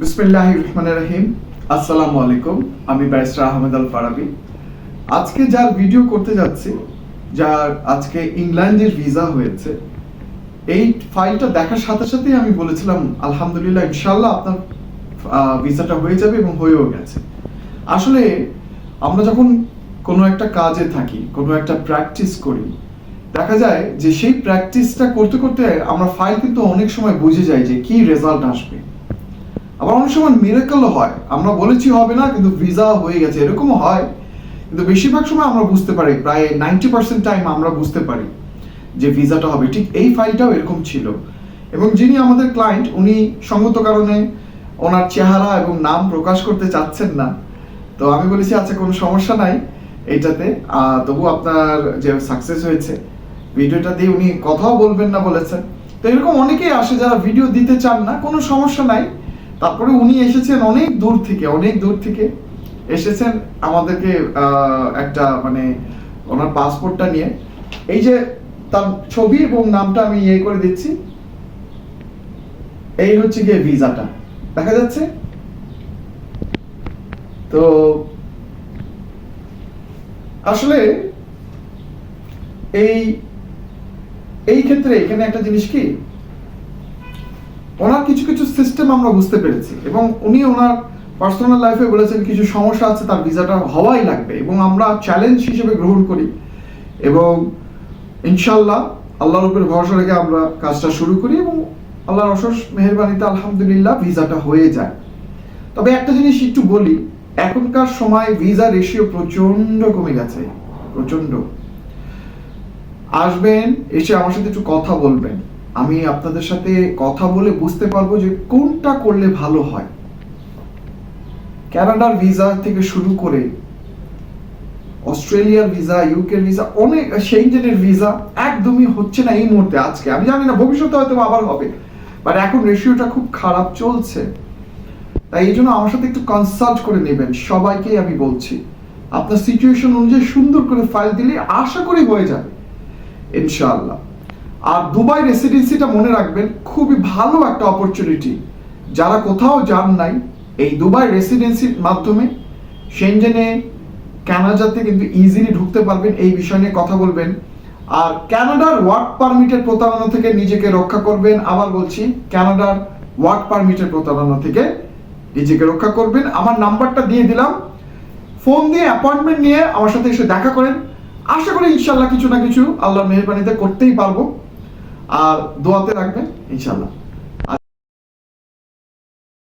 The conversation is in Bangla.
বিসমিল্লাহ রহমান রহিম। আসসালামু আলাইকুম আমি ব্যারিস্টার আহমেদ আল ফারাবি আজকে যার ভিডিও করতে যাচ্ছি, যার আজকে ইংল্যান্ডের ভিসা হয়েছে, এই ফাইলটা দেখার সাথে সাথেই আমি বলেছিলাম, আলহামদুলিল্লাহ ইনশাল্লাহ আপনার ভিসাটা হয়ে যাবে এবং হয়েও গেছে। আসলে আমরা যখন কোনো একটা কাজে থাকি, কোনো একটা প্র্যাকটিস করি, দেখা যায় যে সেই প্র্যাকটিসটা করতে করতে আমরা ফাইল কিন্তু অনেক সময় বুঝে যাই যে কি রেজাল্ট আসবে। আবার অনেক সময় মিরাকলও হয়। আমরা বলেছি হবে না, কিন্তু ভিসা হয়ে গেছে, এরকমও হয়। কিন্তু বেশিরভাগ সময় আমরা বুঝতে পারি, প্রায় নাইনটি পার্সেন্ট টাইম আমরা বুঝতে পারি যে ভিসাটা হবে। ঠিক এই ফাইলটাও এরকম ছিল। এবং যিনি আমাদের ক্লায়েন্ট উনি সঙ্গত কারণে ওনার চেহারা এবং নাম প্রকাশ করতে চাচ্ছেন না। তো আমি বলেছি আচ্ছা কোনো সমস্যা নাই এইটাতে। তবু আপনার যে সাকসেস হয়েছে ভিডিওটা দিয়ে উনি কথাও বলবেন না বলেছেন। তো এরকম অনেকেই আসে যারা ভিডিও দিতে চান না, কোনো সমস্যা নাই। তারপরে উনি এসেছেন অনেক দূর থেকে, অনেক দূর থেকে এসেছেন আমাদেরকে একটা মানে ওনার পাসপোর্টটা নিয়ে। এই যে তার ছবি এবং নামটা আমি ইয়ে করে দিচ্ছি। এই হচ্ছে গিয়ে ভিসাটা। দেখা যাচ্ছে? তো আসলে এই এই ক্ষেত্রে এখানে একটা জিনিস কি? ওনার কিছু কিছু সিস্টেম আমরা বুঝতে পেরেছি এবং উনি ওনার পার্সোনাল লাইফে বলেছেন কিছু সমস্যা আছে, তার ভিসাটা হওয়াই লাগবে এবং আমরা চ্যালেঞ্জ হিসেবে গ্রহণ করি এবং ইনশাল্লাহ আল্লাহর উপর ভরসা রেখে আমরা কাজটা শুরু করি এবং আল্লাহর অশেষ মেহরবানিতে আলহামদুলিল্লাহ ভিসাটা হয়ে যায়। তবে একটা জিনিস একটু বলি, এখনকার সময় ভিসা রেশিও প্রচণ্ড কমে গেছে প্রচণ্ড আসবেন, এসে আমার সাথে একটু কথা বলবেন। আমি আপনাদের সাথে কথা বলে বুঝতে পারব যে কোনটা করলে ভালো হয়। কানাডার ভিসা থেকে শুরু করে অস্ট্রেলিয়ার ভিসা, ইউকের ভিসা, অনেক সেইজেনের ভিসা একদমই হচ্ছে না এই মুহূর্তে আজকে। আমি জানি না, ভবিষ্যতে হয়তো আবার হবে বাট এখন রেশিওটা খুব খারাপ চলছে। তাই এই জন্য আমার সাথে একটু কনসাল্ট করে নেবেন। সবাইকেই আমি বলছি, আপনার সিচুয়েশন অনুযায়ী সুন্দর করে ফাইল দিলে আশা করি হয়ে যাবে। ইনশাআল্লাহ। আর দুবাই রেসিডেন্সিটা মনে রাখবেন, খুবই ভালো একটা অপরচুনিটি যারা কোথাও যান নাই, এই দুবাই রেসিডেন্সির মাধ্যমে সেনজেনে ক্যানাডাতে কিন্তু ইজিলি ঢুকতে পারবেন, এই বিষয় নিয়ে কথা বলবেন। আর ক্যানাডার ওয়ার্ক পারমিটের প্রতারণা থেকে নিজেকে রক্ষা করবেন, আবার বলছি ক্যানাডার ওয়ার্ক পারমিটের প্রতারণা থেকে নিজেকে রক্ষা করবেন। আমার নাম্বারটা দিয়ে দিলাম। ফোন দিয়ে অ্যাপয়েন্টমেন্ট নিয়ে আমার সাথে এসে দেখা করেন। আশা করি ইনশাল্লাহ কিছু না কিছু আল্লাহর মেহরবানিতে করতেই পারব। আর দোয়াতে রাখবেন ইনশাল্লাহ